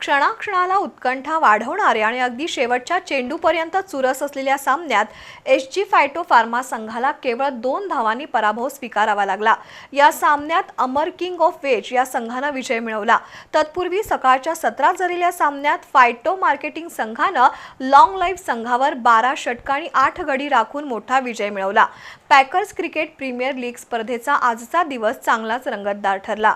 क्षणाक्षणाला उत्कंठा वाढवणारे आणि अगदी शेवटच्या चेंडूपर्यंत चुरस असलेल्या सामन्यात एच जी फायटो फार्मा संघाला केवळ दोन धावांनी पराभव स्वीकारावा लागला. या सामन्यात अमर किंग ऑफ वेज या संघानं विजय मिळवला. तत्पूर्वी सकाळच्या सत्रात झालेल्या सामन्यात फायटो मार्केटिंग संघानं लॉंग लाईफ संघावर बारा षटकांनी आठ गडी राखून मोठा विजय मिळवला. पॅकर्स क्रिकेट प्रीमियर लीग स्पर्धेचा आजचा दिवस चांगलाच रंगतदार ठरला.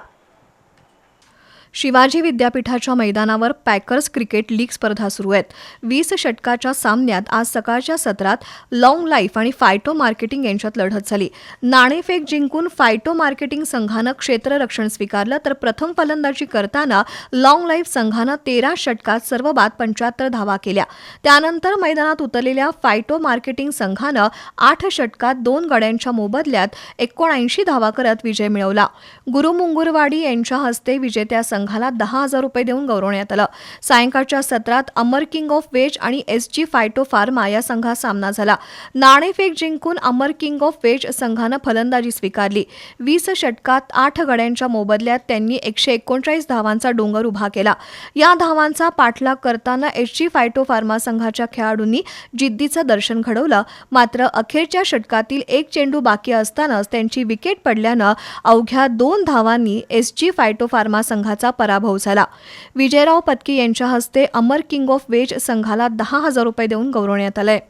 शिवाजी विद्यापीठाच्या मैदानावर पॅकर्स क्रिकेट लीग स्पर्धा सुरू आहेत. वीस षटकाच्या सामन्यात आज सकाळच्या सत्रात लॉंग लाईफ आणि फायटो मार्केटिंग यांच्यात लढत झाली. नाणेफेक जिंकून फायटो मार्केटिंग संघानं क्षेत्ररक्षण स्वीकारलं तर प्रथम फलंदाजी करताना लॉंग लाईफ संघानं तेरा षटकात सर्व बाद पंच्याहत्तर धावा केल्या. त्यानंतर मैदानात उतरलेल्या फायटो मार्केटिंग संघानं आठ षटकात दोन गड्यांच्या मोबदल्यात एकोणऐंशी धावा करत विजय मिळवला. गुरुमुंगुरवाडी यांच्या हस्ते विजेत्या संघ संघाला दहा हजार रुपये देऊन गौरवण्यात आलं. सायंकाळच्या सत्रात अमर किंग ऑफ वेज आणि एस जी फायटो फार्मा या संघात सामना झाला. नाणेफेक जिंकून अमर किंग ऑफ वेज संघानं फलंदाजी स्वीकारली. वीस षटकात आठ गड्यांच्या मोबदल्यात त्यांनी एकशे एकोणचाळीस धावांचा डोंगर उभा केला. या धावांचा पाठलाग करताना एस जी फायटो फार्मा संघाच्या खेळाडूंनी जिद्दीचं दर्शन घडवलं. मात्र अखेरच्या षटकातील एक चेंडू बाकी असतानाच त्यांची विकेट पडल्यानं अवघ्या दोन धावांनी एस जी फायटो फार्मा संघाचा पराभव झाला. विजयराव पत्की यांच्या हस्ते अमर किंग ऑफ वेज संघाला दहा हजार रुपये देऊन गौरवण्यात आलंय.